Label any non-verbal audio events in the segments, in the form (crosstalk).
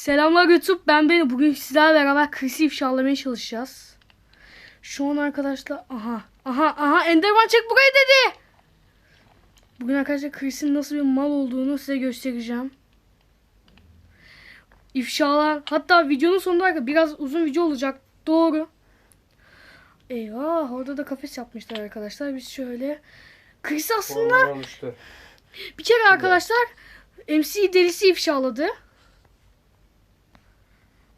Selamlar YouTube ben beni bugün sizlerle beraber Chris'i ifşalamaya çalışacağız. Şu an arkadaşlar aha aha aha Enderman çek burayı dedi. Bugün arkadaşlar Chris'in nasıl bir mal olduğunu size göstereceğim. İfşalar hatta videonun sonunda arkadaşlar biraz uzun video olacak doğru. Eyvah orada da kafes yapmışlar arkadaşlar biz şöyle. Chris aslında bir kere arkadaşlar MC delisi ifşaladı.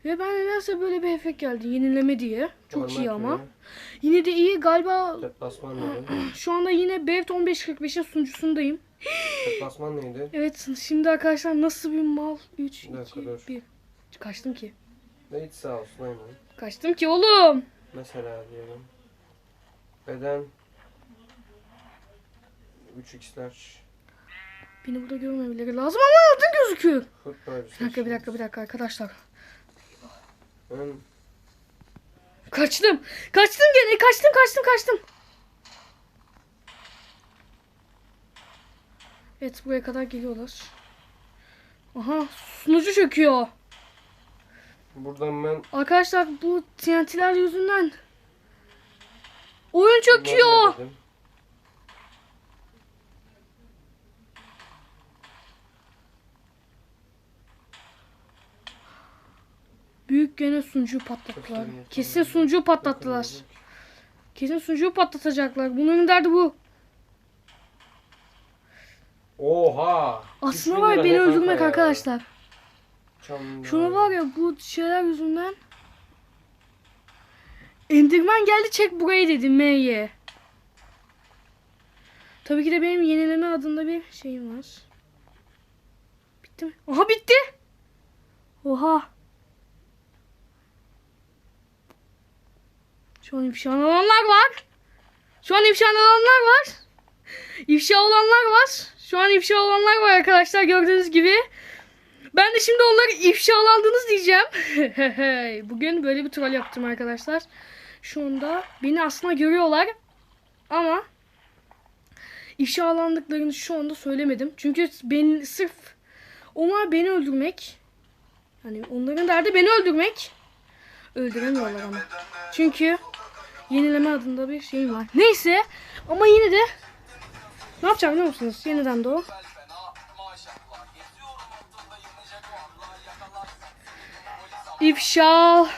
Ve ben nedense böyle bir efekt geldi. Yenileme diye. Çok iyi Normal ama. böyle. Yine de iyi. Galiba Deplasman (clears throat) şu anda yine Bevt 1545'in sunucusundayım. (clears throat) Deplasman neydi? Evet şimdi arkadaşlar nasıl bir mal? 3, Bir dakika, 2, dur. 1. Kaçtım ki. Neydi sağ olsun aynen. Kaçtım ki oğlum. Mesela diyelim. Beden 3x'ler. Beni burada görmemeleri lazım ama altın gözüküyor. Bir dakika bir dakika bir dakika arkadaşlar. Ön Kaçtım. Kaçtım gene. Kaçtım kaçtım kaçtım. Evet buraya kadar geliyorlar. Aha sunucu çöküyor. buradan ben Arkadaşlar bu TNT'ler yüzünden oyun çöküyor. Büyük gene sunucuyu patlattılar. Kesin sunucuyu patlattılar. Kesin sunucuyu patlatacaklar. Bunların derdi bu. Oha! Aslında 3000 var ya beni öldürmek ya? arkadaşlar. Çam Şuna var ya bu şeyler yüzünden. Enderman geldi çek burayı dedi M'ye. Tabii ki de benim yenileme adında bir şeyim var. Bitti mi? Aha bitti. Oha. Şu an ifşa olanlar var. Şu an ifşa olanlar var. İfşa olanlar var. Şu an ifşa olanlar var arkadaşlar gördüğünüz gibi. Ben de şimdi onları ifşalandınız diyeceğim. (laughs) Bugün böyle bir troll yaptım arkadaşlar. Şu anda beni aslında görüyorlar. Ama ifşalandıklarını şu anda söylemedim. Çünkü ben sırf onlar beni öldürmek. Hani onların derdi beni öldürmek. Öldüremiyorlar ama. Çünkü yenileme adında bir şeyim var. Neyse ama yine de ne yapacağım biliyor musunuz? Yeniden de o. İfşalandınız.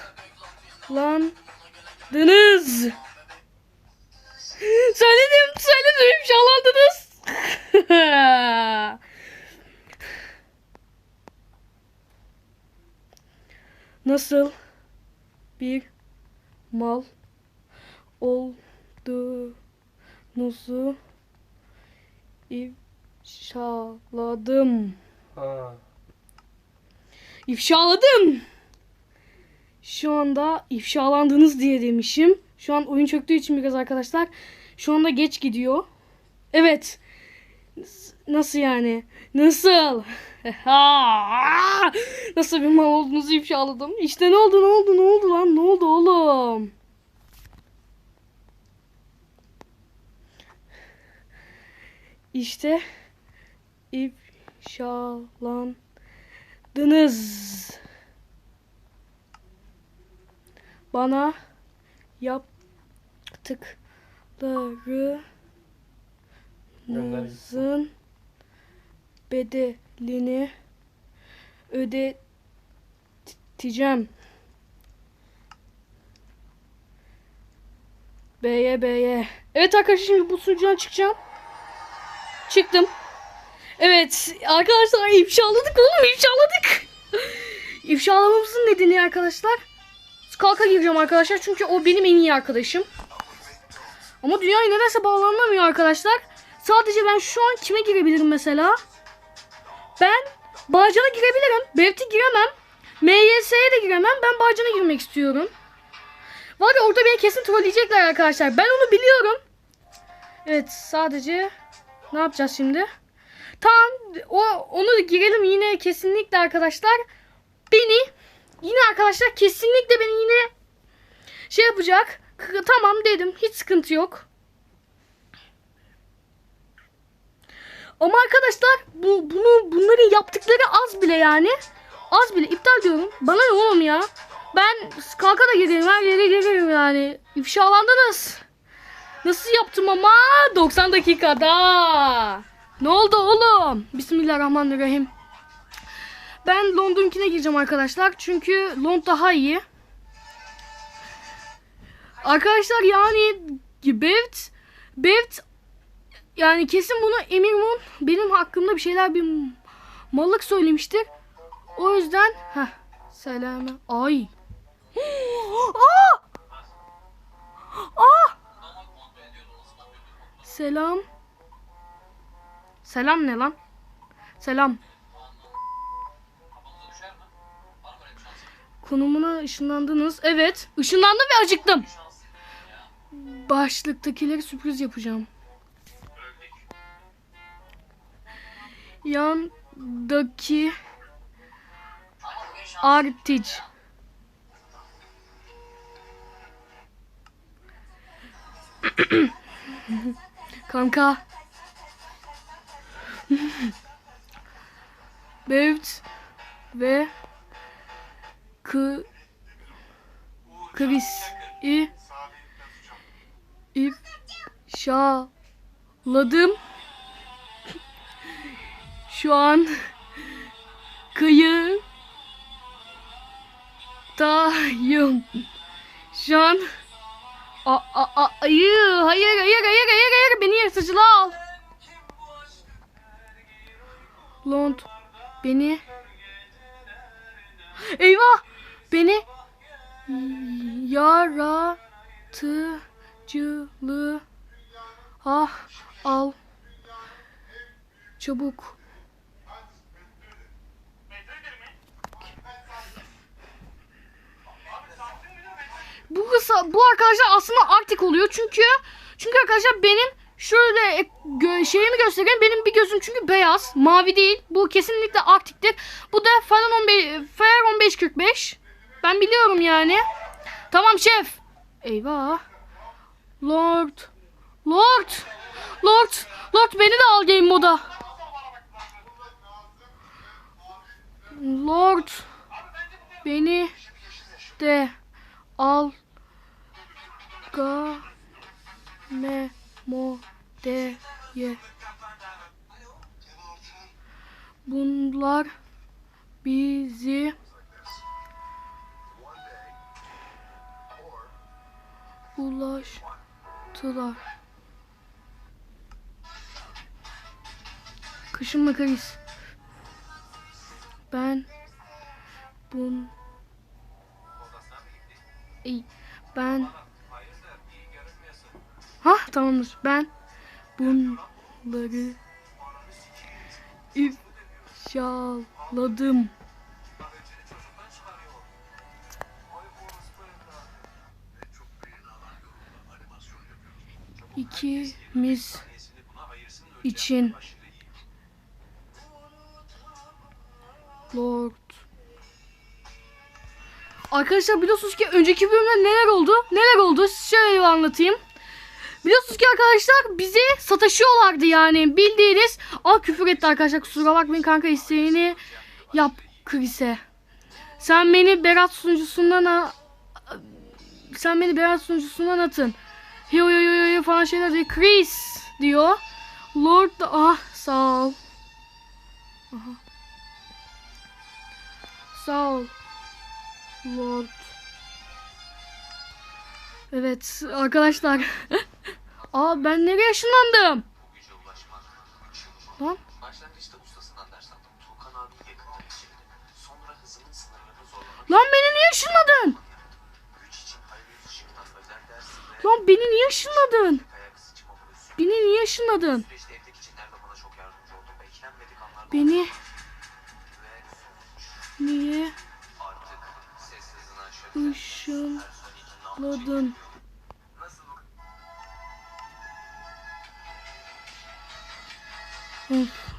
Söyledim, söyledim ifşalandınız. (laughs) Nasıl bir mal olduğunuzu ifşaladım. Ha. İfşaladım. Şu anda ifşalandınız diye demişim. Şu an oyun çöktüğü için biraz arkadaşlar. Şu anda geç gidiyor. Evet. Nasıl yani? Nasıl? (laughs) Nasıl bir mal olduğunuzu ifşaladım. İşte ne oldu ne oldu ne oldu lan ne oldu oğlum? İşte ifşalandınız. Bana yaptıklarınızın bedelini ödeteceğim. B'ye B'ye. Evet arkadaşlar şimdi bu sunucudan çıkacağım. Çıktım. Evet arkadaşlar ifşaladık oğlum ifşaladık. İfşalamamızın nedeni arkadaşlar. Skulk'a gireceğim arkadaşlar çünkü o benim en iyi arkadaşım. Ama dünyaya nedense bağlanamıyor arkadaşlar. Sadece ben şu an kime girebilirim mesela? Ben Bağcan'a girebilirim. Bevt'e giremem. MYS'ye de giremem. Ben Bağcan'a girmek istiyorum. Var ya orada beni kesin trolleyecekler arkadaşlar. Ben onu biliyorum. Evet sadece ne yapacağız şimdi? Tamam o onu girelim yine kesinlikle arkadaşlar. Beni yine arkadaşlar kesinlikle beni yine şey yapacak. Tamam dedim. Hiç sıkıntı yok. Ama arkadaşlar bu bunu bunların yaptıkları az bile yani. Az bile iptal diyorum. Bana ne oğlum ya? Ben kalka da giderim her yere giderim yani. İfşalandınız. Nasıl yaptım ama 90 dakikada. Ne oldu oğlum? Bismillahirrahmanirrahim. Ben London'kine gireceğim arkadaşlar. Çünkü Lond daha iyi. Arkadaşlar yani Bevt Bevt yani kesin bunu Emir Moon benim hakkımda bir şeyler bir mallık söylemiştir. O yüzden ha selam. Ay. Selam. Selam ne lan? Selam. Konumuna ışınlandınız. Evet. Işınlandım ve acıktım. Başlıktakileri sürpriz yapacağım. Yandaki Artic. (clears throat) Kanka. Bevt ve Kı Chris i ifşaladım. Şu an kıyı dayım. Şu an a, a, a, hayır, hayır, hayır, hayır, hayır, hayır, beni yırtıcıla al. Lond, beni Eyvah! Beni yaratıcılığı ah al çabuk. Bu kısa bu arkadaşlar aslında Arctic oluyor. Çünkü çünkü arkadaşlar benim şöyle ek- gö- şeyimi göstereyim. Benim bir gözüm çünkü beyaz mavi değil. Bu kesinlikle Arctic'tir bu da Falan 15 Fer 1545 ben biliyorum yani. Tamam şef. Eyvah. Lord. Lord. Lord. Lord beni de al game moda. Lord beni de al ga me mo de ye bunlar bizi ulaştılar. Kışın makaris. Ben bun Ey, ben Ha tamamdır. Ben bunları ifşaladım. İkimiz için Lord Arkadaşlar biliyorsunuz ki önceki bölümde neler oldu? Neler oldu? Şöyle anlatayım. Biliyorsunuz ki arkadaşlar bizi sataşıyorlardı yani bildiğiniz. Aa küfür etti arkadaşlar kusura bakmayın kanka isteğini yap Chris'e. Sen beni Berat sunucusundan a- sen beni Berat sunucusundan atın. Yo yo yo yo falan şeyler diyor. Chris diyor. Lord da ah sağ ol. Aha. Sağ ol. Lord. Evet arkadaşlar. (laughs) Aa ben nereye ışınlandım? Lan. Lan beni niye ışınladın? Lan beni niye ışınladın? Beni niye ışınladın? Süreçte evdeki cinler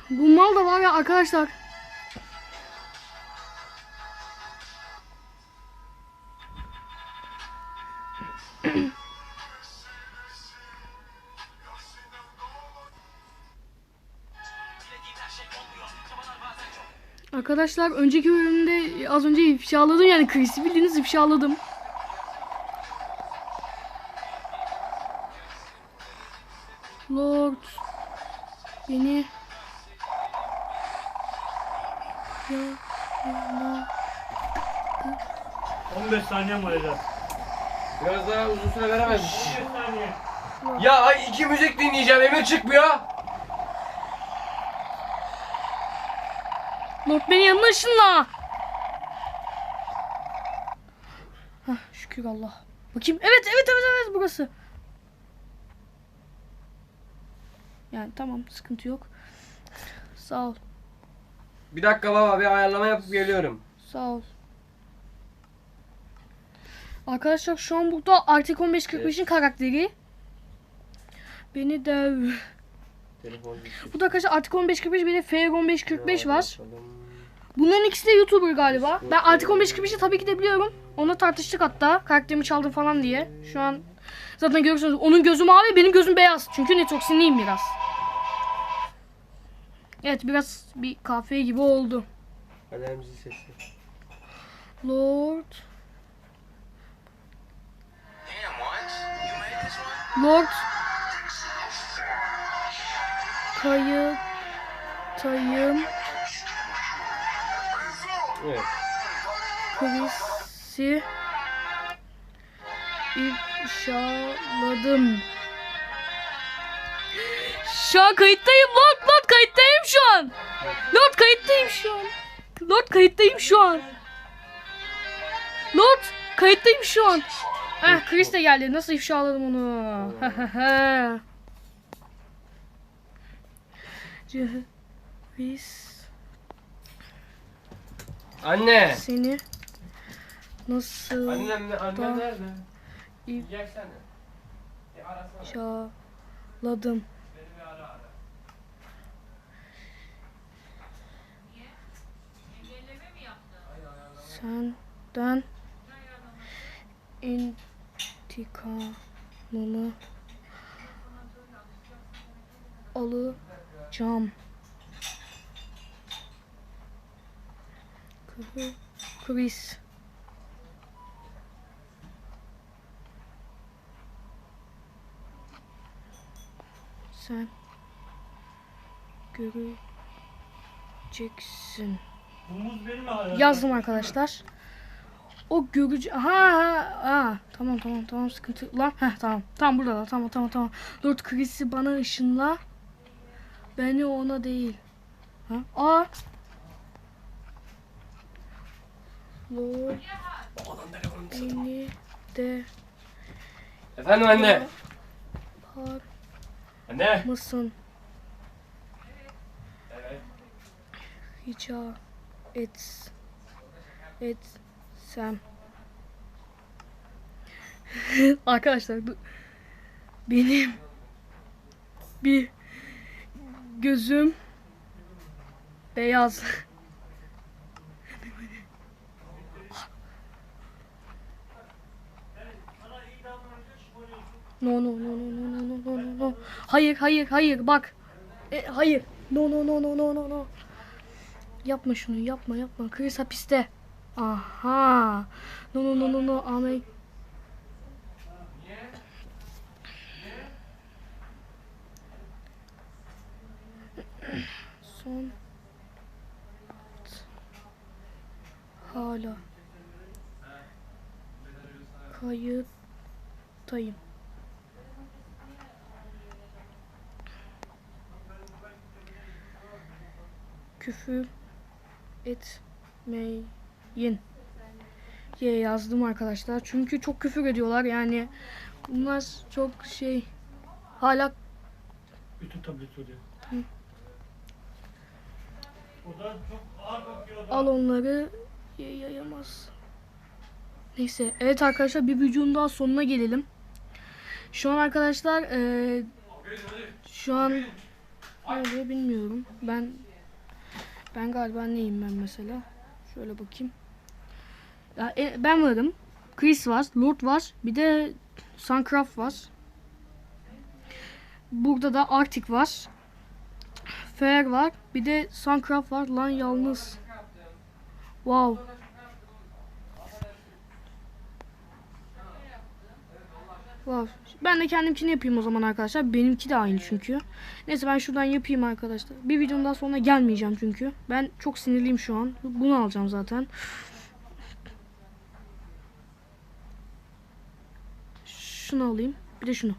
Bu mal da var ya arkadaşlar. Arkadaşlar önceki bölümde az önce ifşaladım yani Chris'i bildiğiniz ifşaladım. Lord beni 15 saniye var Eda. Biraz daha uzun süre veremez misin? 15 saniye. Ya ay iki müzik dinleyeceğim. Emir çıkmıyor. Lord beni yanına ışınla. Hah şükür Allah. Bakayım. Evet evet evet evet burası. Yani tamam sıkıntı yok. Sağ ol. Bir dakika baba bir ayarlama yapıp geliyorum. Sağ ol. Arkadaşlar şu an burada Arctic 1545'in karakteri. Beni de Bu da arkadaşlar Arctic 1545 bir de FR 1545 var. Bunların ikisi de YouTuber galiba. Ben Arctic 1545'i tabii ki de biliyorum. Onunla tartıştık hatta. Karakterimi çaldım falan diye. Şu an zaten görürsünüz. Onun gözü mavi, benim gözüm beyaz. Çünkü netoksinliyim biraz. Evet biraz bir kahve gibi oldu. Alarmcı sesi. Lord. Lord. Kayıtayım. Evet. Chris'i ifşaladım. Şu an kayıttayım Lord Lord kayıttayım şu an. Lord kayıttayım şu an. Lord kayıttayım şu an. Lord kayıttayım şu an. Heh Chris de geldi. Nasıl ifşaladım onu. Chris Anne. seni nasıl Annem ne? Annem nerede? İyi. Gelsene. Bir arasana. ifşaladım. Beni bir ara ara. Senden intikamımı alacağım. Chris. Sen göreceksin. Yazdım arkadaşlar. O görücü... Ha ha ha. Tamam tamam tamam sıkıntı. Lan heh tamam. Tamam burada da tamam tamam tamam. Lord Chris'i bana ışınla. Beni ona değil. Ha? Aa. Lord beni de Efendim anne. par Anne. mısın? Evet. rica et etsem arkadaşlar bu benim bir gözüm beyaz No no no no no no no no no. Hayır hayır hayır bak. E, hayır. No no no no no no no. Yapma şunu yapma yapma. Chris hapiste. Aha. No no no no no. Ahmet. Son. Hala. Kayıttayım. Küfür etmeyin diye yazdım arkadaşlar. Çünkü çok küfür ediyorlar yani. Bunlar çok şey hala Bütün tablet oluyor. Al onları yayamaz. Neyse evet arkadaşlar bir videonun daha sonuna gelelim. Şu an arkadaşlar eee, şu an nerede bilmiyorum. Ben ben galiba neyim ben mesela. Şöyle bakayım. E, ben varım. Chris var. Lord var. Bir de Suncraft var. Burada da Arctic var. Fair var. Bir de Suncraft var. Lan yalnız. Wow. Wow. Ben de kendimkini yapayım o zaman arkadaşlar. Benimki de aynı çünkü. Neyse ben şuradan yapayım arkadaşlar. Bir videonun daha sonra gelmeyeceğim çünkü. Ben çok sinirliyim şu an. Bunu alacağım zaten. Şunu alayım. Bir de şunu.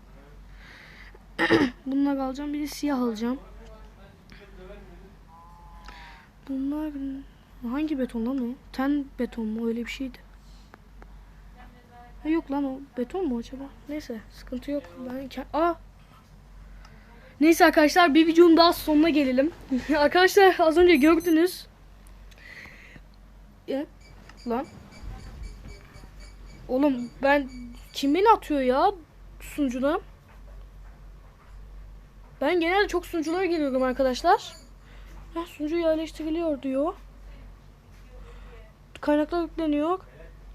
(clears throat) Bunları alacağım. Bir de siyah alacağım. Bunlar hangi beton lan o? Ten beton mu? Öyle bir şeydi. Ha, yok lan o beton mu acaba? Neyse sıkıntı yok. Ben Aa! Neyse arkadaşlar bir videonun daha sonuna gelelim. (laughs) arkadaşlar az önce gördünüz. Ya, lan. Oğlum ben kim beni atıyor ya sunucudan? Ben genelde çok sunuculara geliyorum arkadaşlar. Ha, sunucu yerleştiriliyor diyor. Kaynaklar yükleniyor.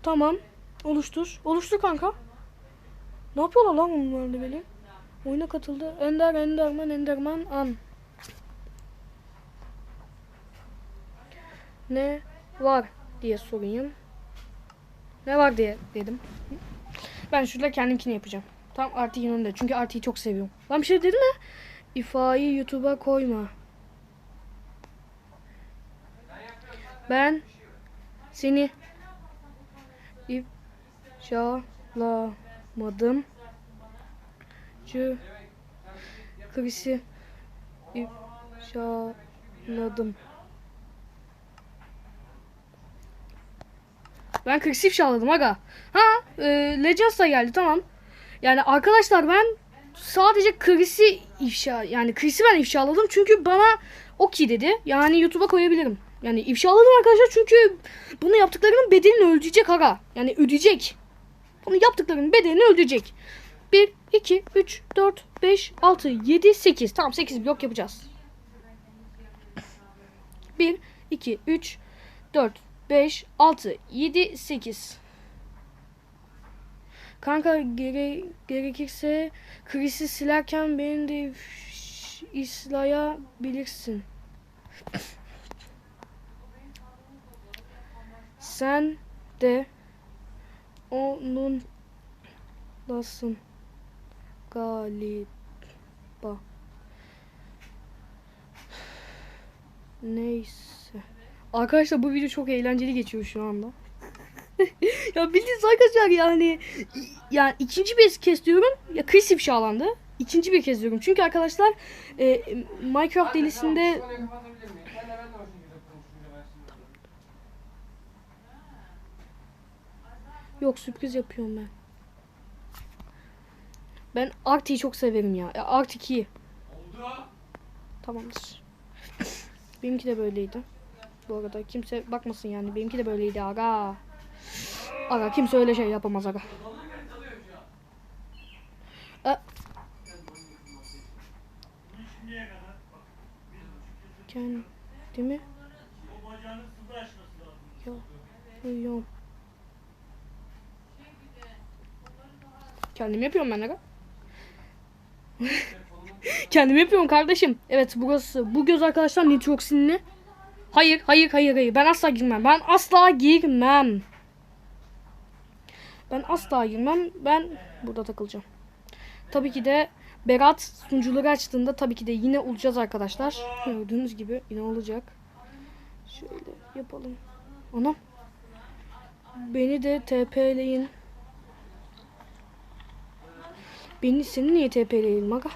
Tamam. Oluştur. Oluştur kanka. Ne yapıyorlar lan bunlar da benim? Oyuna katıldı. Ender, Enderman, Enderman, an. Ne var diye sorayım. Ne var diye dedim. Ben şurada kendimkini yapacağım. Tam artı önünde. Çünkü artıyı çok seviyorum. Lan bir şey dedi mi? İfayı YouTube'a koyma. Ben seni ifşalamadım. Cü Chris'i ifşaladım. Ben Chris'i ifşaladım aga. Ha, e, Legends da geldi tamam. Yani arkadaşlar ben sadece Chris'i ifşa yani Chris'i ben ifşaladım çünkü bana okey dedi. Yani YouTube'a koyabilirim. Yani ifşaladım arkadaşlar çünkü bunu yaptıklarının bedelini ödeyecek aga. Yani ödeyecek. Bunu yaptıklarının bedelini ödeyecek. 1, 2, 3, 4, 5, 6, 7, 8. Tamam 8 blok yapacağız. 1, 2, 3, 4, 5, 6, 7, 8. Kanka gere, gerekirse Chris'i silerken beni de islayabilirsin. Sen de onun lasın galiba. Neyse. Arkadaşlar bu video çok eğlenceli geçiyor şu anda. (laughs) ya bildiğiniz arkadaşlar yani yani ikinci bir kez diyorum ya Chris ifşalandı. İkinci bir kez diyorum. Çünkü arkadaşlar e, Minecraft delisinde. Yok sürpriz yapıyorum ben. Ben Arctic'i çok severim ya. ya Arctic iyi. Tamamdır. (laughs) Benimki de böyleydi. Bu arada kimse bakmasın yani. Benimki de böyleydi aga. Aga kimse öyle şey yapamaz aga. Sıvı açması lazım. Uyuyorum. Kendim yapıyorum ben aga. (laughs) Kendim yapıyorum kardeşim. Evet burası. Bu göz arkadaşlar nitroksinli. Hayır hayır hayır hayır. Ben asla girmem. Ben asla girmem. Ben asla girmem. Ben burada takılacağım. Tabii ki de Berat sunucuları açtığında tabii ki de yine olacağız arkadaşlar. Gördüğünüz gibi yine olacak. Şöyle yapalım. Anam. Beni de TP'leyin. Beni seni niye TP'leyin maga?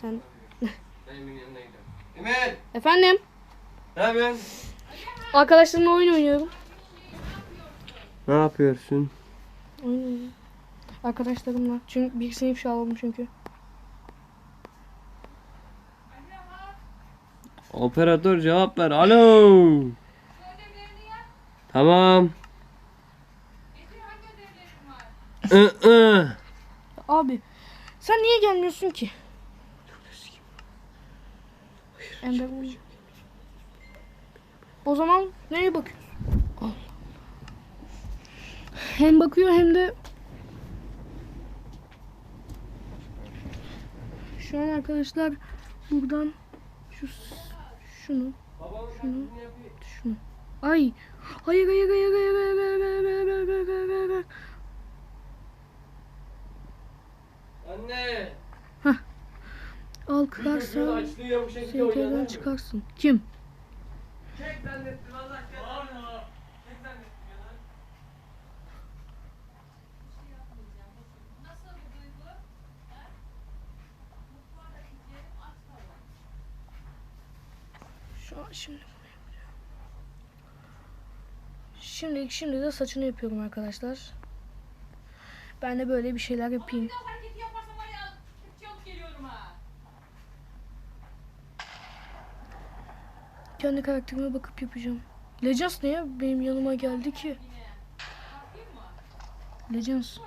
Sen efendim Ne yapıyorsun? arkadaşlarımla oyun oynuyorum. Ne yapıyorsun? Oyun oynuyorum. Arkadaşlarımla. Çünkü birisini ifşa aldım çünkü. Operatör cevap ver. Alo. Tamam. İh. Abi sen niye gelmiyorsun ki? Enderman. O zaman neye bakıyorsun? Al. Hem bakıyor hem de Şu an arkadaşlar buradan şu şunu şunu şunu ay hayır hayır hayır hayır hayır hayır hayır hayır hayır hayır hayır hayır açtın ya bu şekilde ST'den çıkarsın. Kim? Çek zannettim Allah kahretsin. Bağırma. Çek zannettim ya lan. Şu an şimdi bunu. Şimdi, şimdi de saçını yapıyorum arkadaşlar. Ben de böyle bir şeyler yapayım. Bir daha hareketi yaparsam var ya kepçe alıp geliyorum ha. Kendi karakterime bakıp yapacağım. Legends niye benim yanıma geldi ki? Legends.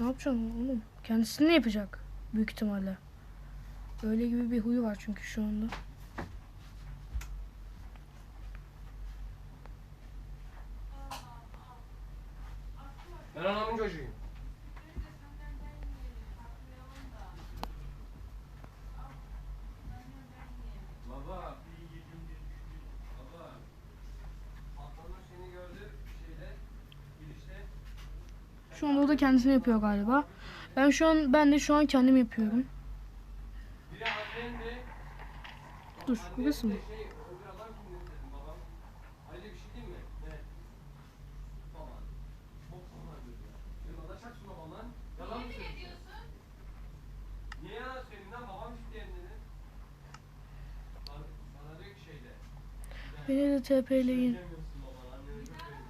Ne yapacaksın oğlum? Kendisini ne yapacak? Büyük ihtimalle. Öyle gibi bir huyu var çünkü şu anda. Şu anda o da kendisini yapıyor galiba. Ben şu an ben de şu an kendim yapıyorum. Dur, burası mı? Beni de TP'leyin.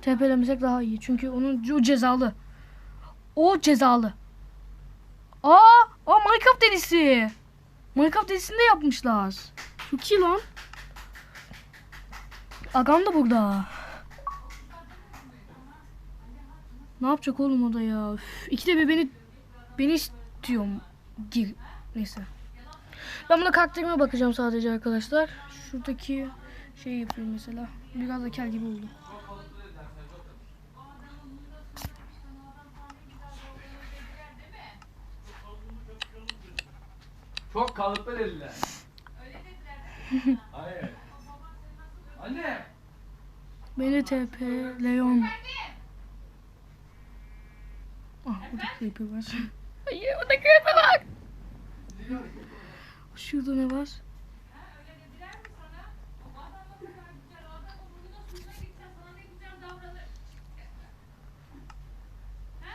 TP'lemesek daha iyi. Çünkü onun o cezalı. O cezalı. Aa, o Minecraft delisi. Minecraft delisini de yapmışlar. Çok iyi lan. Agam da burada. Ne yapacak oğlum o da ya? Üf, İkide bir beni beni istiyorum. Gir. Neyse. Ben buna karakterime bakacağım sadece arkadaşlar. Şuradaki şey yapayım mesela. Biraz da kel gibi oldu. Çok kalıplı dediler. Öyle dediler. Hayır. Anne. Beni TP Leon. Ah burada creeper var. Hayır orada creeper var. Şurada ne var? Ha öyle dediler mi sana? O adam ne kadar güzel. O adam burnuna suyuna gitsen sana ne güzel davranır. Ha?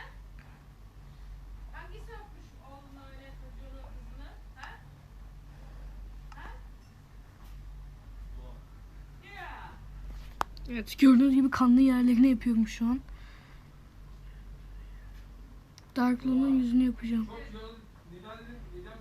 Hangisi öpmüş oğlunu öyle çocuğunu kızını? Ha? Ha? Ya. Evet gördüğünüz gibi kanlı yerlerini yapıyorum şu an. Darklo'nun yüzünü yapacağım. Çok kilolu. Nida dedim. Nida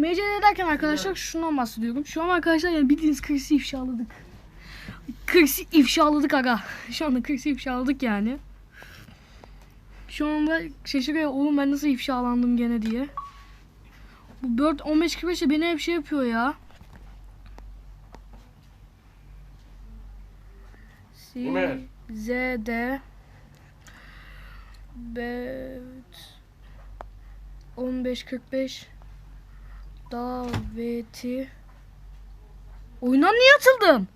MC'de derken arkadaşlar şundan bahsediyorum. Şu an arkadaşlar yani bildiğiniz Chris'i ifşaladık. Chris'i ifşaladık aga. Şu anda Chris'i ifşaladık yani. Şu anda şaşırıyor oğlum ben nasıl ifşalandım gene diye. Bu Bird 1545 de beni hep şey yapıyor ya. Ömer. Z, D, Bird 1545 Daveti Oyundan niye atıldım?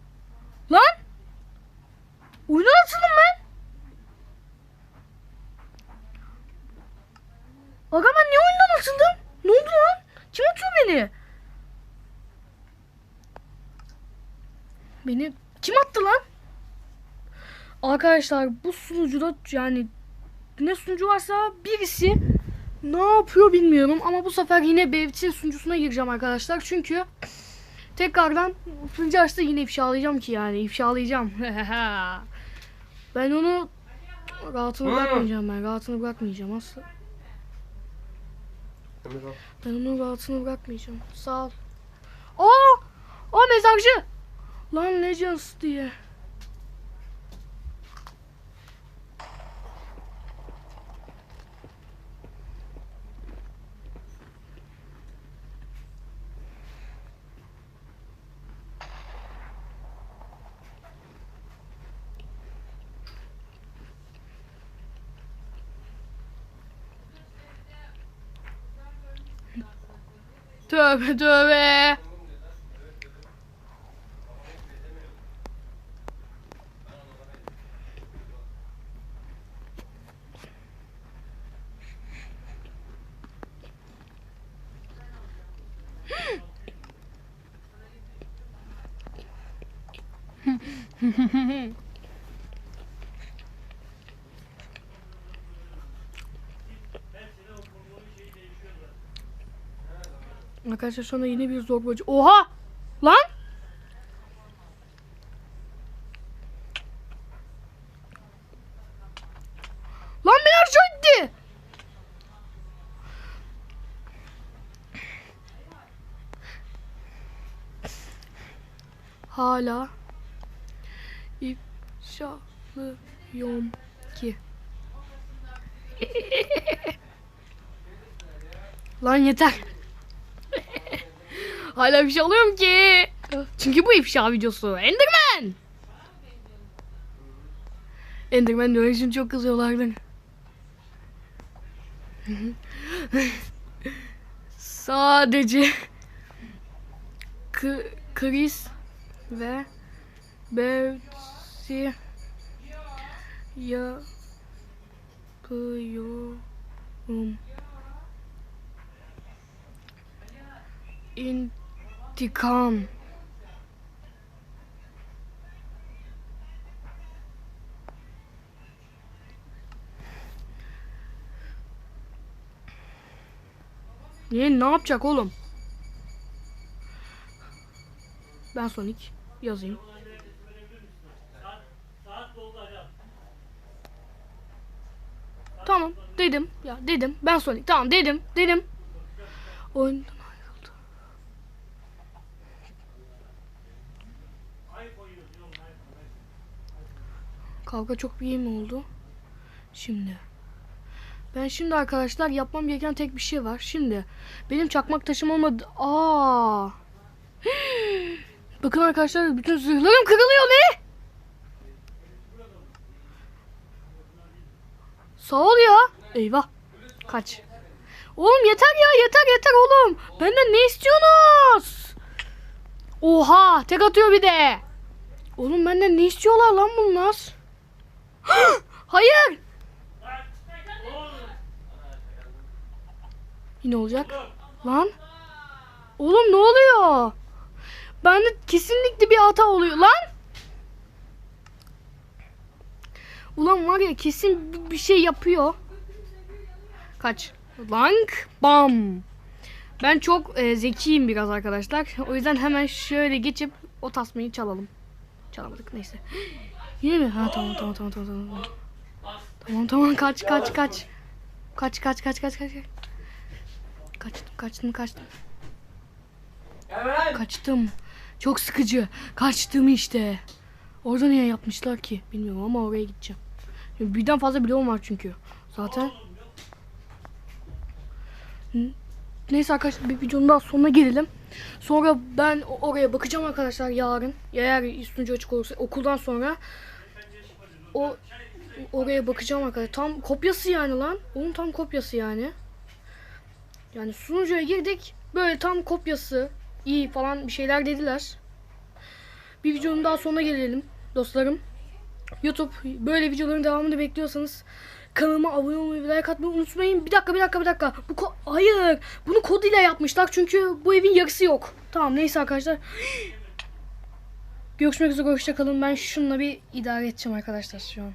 Lan? Oyundan atıldım ben. Aga ben niye oyundan atıldım? Ne oldu lan? Kim atıyor beni? Beni kim attı lan? Arkadaşlar bu sunucuda yani ne sunucu varsa birisi ne yapıyor bilmiyorum ama bu sefer yine Bevt'in sunucusuna gireceğim arkadaşlar. Çünkü tekrardan sunucu açtı yine ifşalayacağım ki yani ifşalayacağım. (laughs) ben onu rahatını bırakmayacağım ben rahatını bırakmayacağım asla. Ben onun rahatını bırakmayacağım. Sağ ol. Aa! O mezarcı. Lan Legends diye. Look to me. Hmm. Arkadaşlar şu anda yine bir zorbacı. Oha! Lan! Lan beni itti. Hala ifşalıyım ki. (laughs) Lan yeter. Hala bir şey alıyorum ki. Çünkü bu ifşa videosu. Enderman. Enderman diyor için çok kızıyorlardı. Sadece K- Chris ve Betsy yapıyorum. İntikam. Niye ne yapacak oğlum? Ben Sonic yazayım. Tamam dedim ya dedim ben Sonic tamam dedim dedim. Oyundan Kavga çok iyi mi oldu? Şimdi. Ben şimdi arkadaşlar yapmam gereken tek bir şey var. Şimdi benim çakmak taşım olmadı. Aa. (gasps) Bakın arkadaşlar bütün zırhlarım kırılıyor ne? Sağ ol ya. Eyvah. Kaç. Oğlum yeter ya yeter yeter oğlum. Benden ne istiyorsunuz? Oha tek atıyor bir de. Oğlum benden ne istiyorlar lan bunlar? (gasps) Hayır. Yine olacak. Lan. Oğlum ne oluyor? Bende kesinlikle bir hata oluyor lan. Ulan var ya kesin bir- şey yapıyor. Kaç. Lank bam. Ben çok e, zekiyim biraz arkadaşlar. O yüzden hemen şöyle geçip o tasmayı çalalım. Çalamadık neyse. (gasps) Yine mi? Ha tamam tamam tamam tamam tamam. Tamam tamam kaç kaç kaç. Kaç kaç kaç kaç kaç. Kaçtım kaçtım kaçtım. Kaçtım. Çok sıkıcı. Kaçtım işte. Orada niye yapmışlar ki? Bilmiyorum ama oraya gideceğim. Birden fazla bloğum var çünkü. Zaten. Neyse arkadaşlar bir videonun daha sonuna gelelim. Sonra ben oraya bakacağım arkadaşlar yarın. Eğer sunucu açık olursa okuldan sonra o oraya bakacağım arkadaşlar. Tam kopyası yani lan. Onun tam kopyası yani. Yani sunucuya girdik. Böyle tam kopyası iyi falan bir şeyler dediler. Bir videonun daha sonuna gelelim dostlarım. YouTube böyle videoların devamını bekliyorsanız kanalıma abone olmayı ve like atmayı unutmayın. Bir dakika bir dakika bir dakika. Bu Hayır. Bunu kod ile yapmışlar çünkü bu evin yarısı yok. Tamam neyse arkadaşlar. Görüşmek üzere hoşçakalın. Ben şununla bir idare edeceğim arkadaşlar şu an.